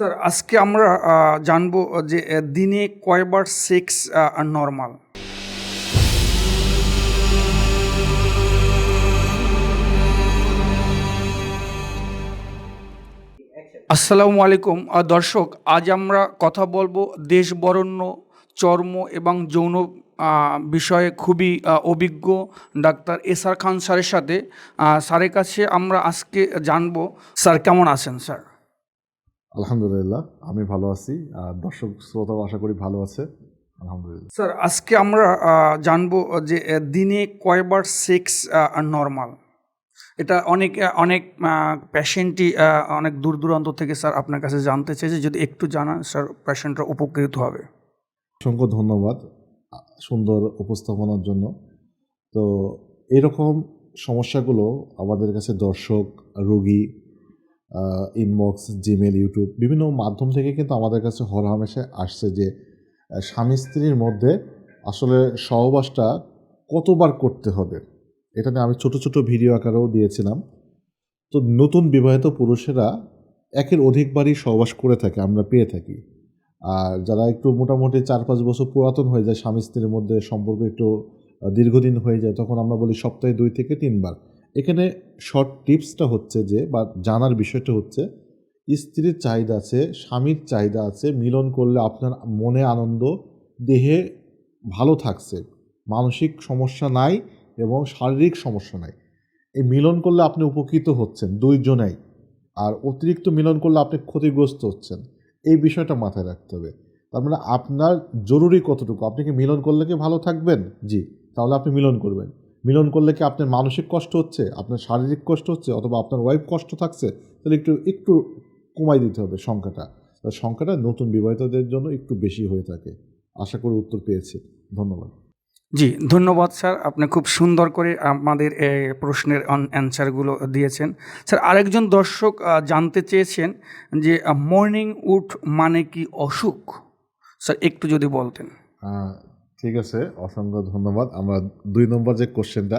Sir, আজকে আমরা জানব যে দিনে কয়বার সেক্স নর্মাল? আসসালামু আলাইকুম। দর্শক, আজ আমরা কথা বলব দেশ বরণ্য, চর্ম এবং যৌন বিষয়ে খুবই অভিজ্ঞ ডাক্তার এসআর খান স্যারের সাথে। স্যারের কাছে আমরা আজকে জানব, স্যার কেমন আছেন, স্যার? আলহামদুলিল্লাহ আমি ভালো আছি। আর দর্শক শ্রোতাও আশা করি ভালো আছে। আলহামদুলিল্লাহ। স্যার আজকে আমরা জানব যে দিনে কয়বার সেক্স নর্মাল এটা অনেক অনেক পেশেন্টই অনেক দূর দূরান্ত থেকে স্যার আপনার কাছে জানতে চাইছে। যদি একটু জানান স্যার পেশেন্টরা উপকৃত হবে। অসংখ্য ধন্যবাদ সুন্দর উপস্থাপনার জন্য। তো এরকম সমস্যাগুলো আমাদের কাছে দর্শক রোগী ইনবক্স জিমেল ইউটিউব বিভিন্ন মাধ্যম থেকে কিন্তু আমাদের কাছে হরহামেশে আসছে যে স্বামী স্ত্রীর মধ্যে আসলে সহবাসটা কতবার করতে হবে? এটা নিয়ে আমি ছোট ছোট ভিডিও আকারেও দিয়েছিলাম। তো নতুন বিবাহিত পুরুষেরা একের অধিকবারই সহবাস করে থাকে, আমরা পেয়ে থাকি। আর যারা একটু মোটামুটি চার পাঁচ বছর পুরাতন হয়ে যায়, স্বামী স্ত্রীর মধ্যে সম্পর্ক একটু দীর্ঘদিন হয়ে যায়, তখন আমরা বলি সপ্তাহে দুই থেকে তিনবার। এখানে শর্ট টিপসটা হচ্ছে যে বা জানার বিষয়টা হচ্ছে, স্ত্রীর চাহিদা আছে, স্বামীর চাহিদা আছে, মিলন করলে আপনার মনে আনন্দ, দেহে ভালো থাকছে, মানসিক সমস্যা নাই এবং শারীরিক সমস্যা নাই। এই মিলন করলে আপনি উপকৃত হচ্ছেন দুইজনেই। আর অতিরিক্ত মিলন করলে আপনি ক্ষতিগ্রস্ত হচ্ছেন। এই বিষয়টা মাথায় রাখতে হবে। তার মানে আপনার জরুরি কতটুকু? আপনি কি মিলন করলে কি ভালো থাকবেন? জি, তাহলে আপনি মিলন করবেন। মিলন করলে কি আপনার মানসিক কষ্ট হচ্ছে? আপনার শারীরিক কষ্ট হচ্ছে? অথবা আপনার ওয়াইফ কষ্ট থাকছে? তাহলে একটু একটু কমাই দিতে হবে সংখ্যাটা। সংখ্যাটা নতুন বিবাহিতদের জন্য একটু বেশি হয়ে থাকে। আশা করি উত্তর পেয়েছি। ধন্যবাদ। জি ধন্যবাদ স্যার। আপনি খুব সুন্দর করে আমাদের প্রশ্নের অ্যান্সারগুলো দিয়েছেন। স্যার আরেকজন দর্শক জানতে চেয়েছেন যে মর্নিং উড মানে কি অসুখ? স্যার একটু যদি বলতেন। ঠিক আছে, অসংখ্য ধন্যবাদ। আমরা দুই নম্বর যে কোশ্চেনটা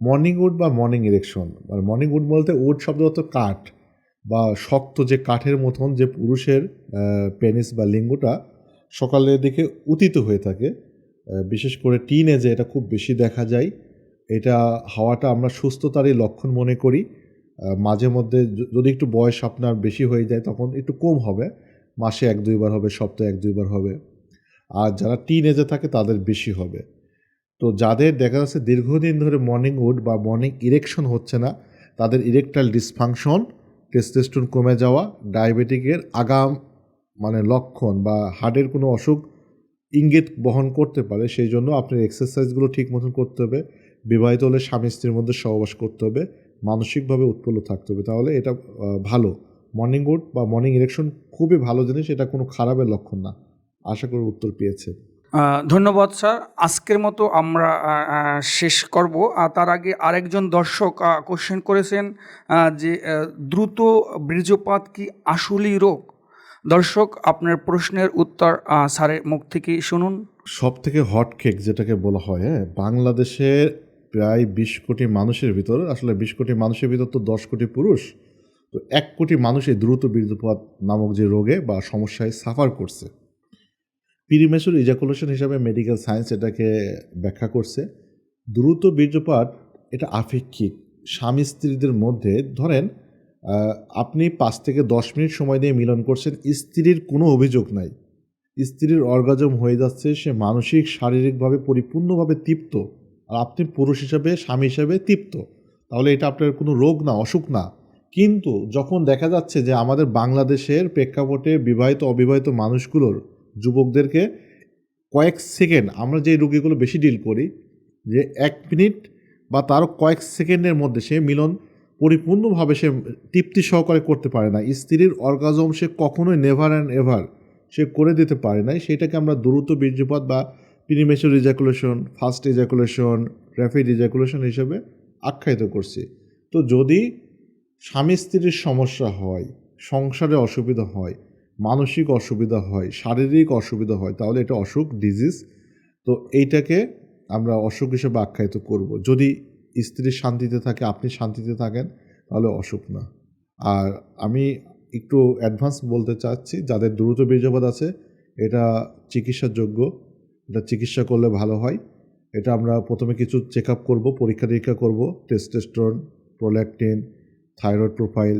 মর্নিং উড বা মর্নিং ইরেকশন মানে মর্নিং উড বলতে উড শব্দ হতো কাঠ বা শক্ত যে কাঠের মতন যে পুরুষের পেনিস বা লিঙ্গটা সকালের দিকে উতিত হয়ে থাকে। বিশেষ করে টিন এজে এটা খুব বেশি দেখা যায়। এটা হাওয়াটা আমরা সুস্থতারই লক্ষণ মনে করি। মাঝে মধ্যে যদি একটু বয়স আপনার বেশি হয়ে যায় তখন একটু কম হবে। মাসে এক দুইবার হবে, সপ্তাহে এক দুইবার হবে। আর যারা টিন এজে থাকে তাদের বেশি হবে। তো যাদের দেখা যাচ্ছে দীর্ঘদিন ধরে মর্নিং উড বা মর্নিং ইরেকশন হচ্ছে না, তাদের ইরেকটাইল ডিসফাংশন টেস্টেস্টোন কমে যাওয়া ডায়াবেটিকের আগাম মানে লক্ষণ বা হার্টের কোনো অসুখ ইঙ্গিত বহন করতে পারে, সেই জন্য আপনার এক্সারসাইজগুলো ঠিক মতন করতে হবে। বিবাহিত হলে স্বামী স্ত্রীর মধ্যে সহবাস করতে হবে, মানসিকভাবে উৎফুল্ল থাকতে হবে। তাহলে এটা ভালো। মর্নিং উড বা মর্নিং ইরেকশন খুবই ভালো জিনিস, এটা কোনো খারাপের লক্ষণ না। আশা করি উত্তর পেয়েছেন। ধন্যবাদ স্যার। আজকের মতো আমরা শেষ করব। তার আগে আরেকজন দর্শক কোশ্চেন করেছেন যে দ্রুত বীর্যপাত কি আসলেই রোগ? দর্শক আপনার প্রশ্নের উত্তর স্যারের মুখ থেকে শুনুন। সব থেকে হট কেক যেটাকে বলা হয় হ্যাঁ বাংলাদেশের প্রায় বিশ কোটি মানুষের ভিতর আসলে বিশ কোটি মানুষের ভিতর তো দশ কোটি পুরুষ তো এক কোটি মানুষ এই দ্রুত বীর্যপাত নামক যে রোগে বা সমস্যায় সাফার করছে। পিরিমেসুর ইজাকুলেশন হিসাবে মেডিকেল সায়েন্স এটাকে ব্যাখ্যা করছে। দ্রুত বীর্যপাত, এটা আপেক্ষিক। স্বামী স্ত্রীদের মধ্যে, ধরেন আপনি পাঁচ থেকে দশ মিনিট সময় দিয়ে মিলন করছেন, স্ত্রীর কোনো অভিযোগ নাই। স্ত্রীর অর্গাজম হয়ে যাচ্ছে, সে মানসিক, শারীরিকভাবে পরিপূর্ণভাবে তৃপ্ত, আর আপনি পুরুষ হিসাবে, স্বামী হিসাবে তৃপ্ত। তাহলে এটা আপনার কোনো রোগ না, অসুখ না। কিন্তু যখন দেখা যাচ্ছে যে আমাদের বাংলাদেশের প্রেক্ষাপটে বিবাহিত অবিবাহিত মানুষগুলোর যুবকদেরকে কয়েক সেকেন্ড, আমরা যে রুগীগুলো বেশি ডিল করি, যে এক মিনিট বা তারও কয়েক সেকেন্ডের মধ্যে সে মিলন পরিপূর্ণভাবে সে তৃপ্তি সহকারে করতে পারে না। স্ত্রীর অর্গাজম সে কখনোই নেভার অ্যান্ড এভার সে করে দিতে পারে নাই। সেটাকে আমরা দ্রুত বীর্যপাত বা premature ejaculation fast ejaculation rapid ejaculation হিসেবে আখ্যায়িত করছি। তো যদি স্বামী স্ত্রীর সমস্যা হয়, সংসারে অসুবিধা হয় মানসিক অসুবিধা হয়, শারীরিক অসুবিধা হয়, তাহলে এটা অসুখ ডিজিজ তো এইটাকে আমরা অসুখ হিসেবে আখ্যায়িত করব। যদি স্ত্রী শান্তিতে থাকে, আপনি শান্তিতে থাকেন, তাহলে অসুখ না। আর আমি একটু অ্যাডভান্স বলতে চাচ্ছি, যাদের দ্রুত বীর্যপাত আছে, এটা চিকিৎসাযোগ্য, এটা চিকিৎসা করলে ভালো হয়। এটা আমরা প্রথমে কিছু চেক আপ করব পরীক্ষা নিরীক্ষা করব testosterone prolactin thyroid profile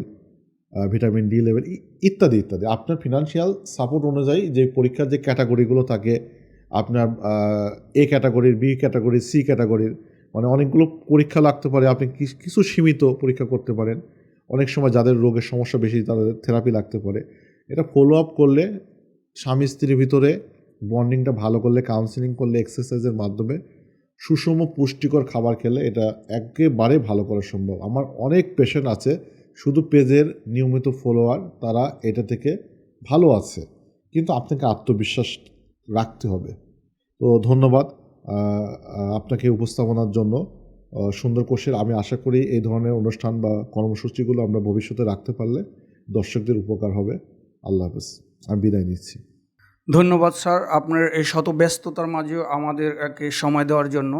vitamin D level ইত্যাদি ইত্যাদি। আপনার ফিনান্সিয়াল সাপোর্ট অনুযায়ী যে পরীক্ষার যে ক্যাটাগরিগুলো থাকে, আপনার এ ক্যাটাগরির বি ক্যাটাগরির সি ক্যাটাগরির মানে অনেকগুলো পরীক্ষা লাগতে পারে, আপনি কিছু সীমিত পরীক্ষা করতে পারেন। অনেক সময় যাদের রোগের সমস্যা বেশি, তাদের থেরাপি লাগতে পারে। এটা ফলো আপ করলে স্বামী স্ত্রীর ভিতরে বন্ডিংটা ভালো করলে কাউন্সিলিং করলে এক্সারসাইজের মাধ্যমে সুষম পুষ্টিকর খাবার খেলে এটা একেবারে ভালো করা সম্ভব। আমার অনেক পেশেন্ট আছে শুধু পেজের নিয়মিত ফলোয়ার তারা এটা থেকে ভালো আছে, কিন্তু আপনাকে আত্মবিশ্বাস রাখতে হবে। তো ধন্যবাদ আপনাকে উপস্থাপনার জন্য। সুন্দর কোষের আমি আশা করি এই ধরনের অনুষ্ঠান বা কর্মসূচিগুলো আমরা ভবিষ্যতে রাখতে পারলে দর্শকদের উপকার হবে। আল্লাহ হাফেজ। আমি বিদায় নিচ্ছি। ধন্যবাদ স্যার আপনার এই শত ব্যস্ততার মাঝেও আমাদেরকে সময় দেওয়ার জন্য।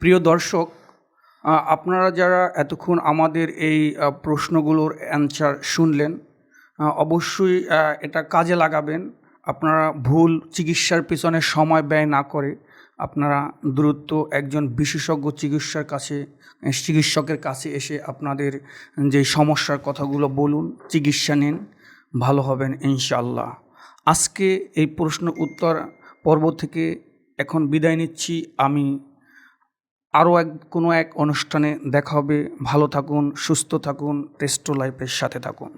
প্রিয় দর্শক আপনারা যারা এতক্ষণ আমাদের এই প্রশ্নগুলোর অ্যান্সার শুনলেন অবশ্যই এটা কাজে লাগাবেন। আপনারা ভুল চিকিৎসার পিছনে সময় ব্যয় না করে আপনারা দ্রুত একজন বিশেষজ্ঞ চিকিৎসার কাছে, চিকিৎসকের কাছে এসে আপনাদের যে সমস্যার কথাগুলো বলুন, চিকিৎসা নিন, ভালো হবেন ইনশাল্লাহ আজকে এই প্রশ্ন উত্তর পর্ব থেকে এখন বিদায় নিচ্ছি। আমি আরও এক, কোনো এক অনুষ্ঠানে দেখা হবে। ভালো থাকুন, সুস্থ থাকুন, টেস্টো লাইফের সাথে থাকুন।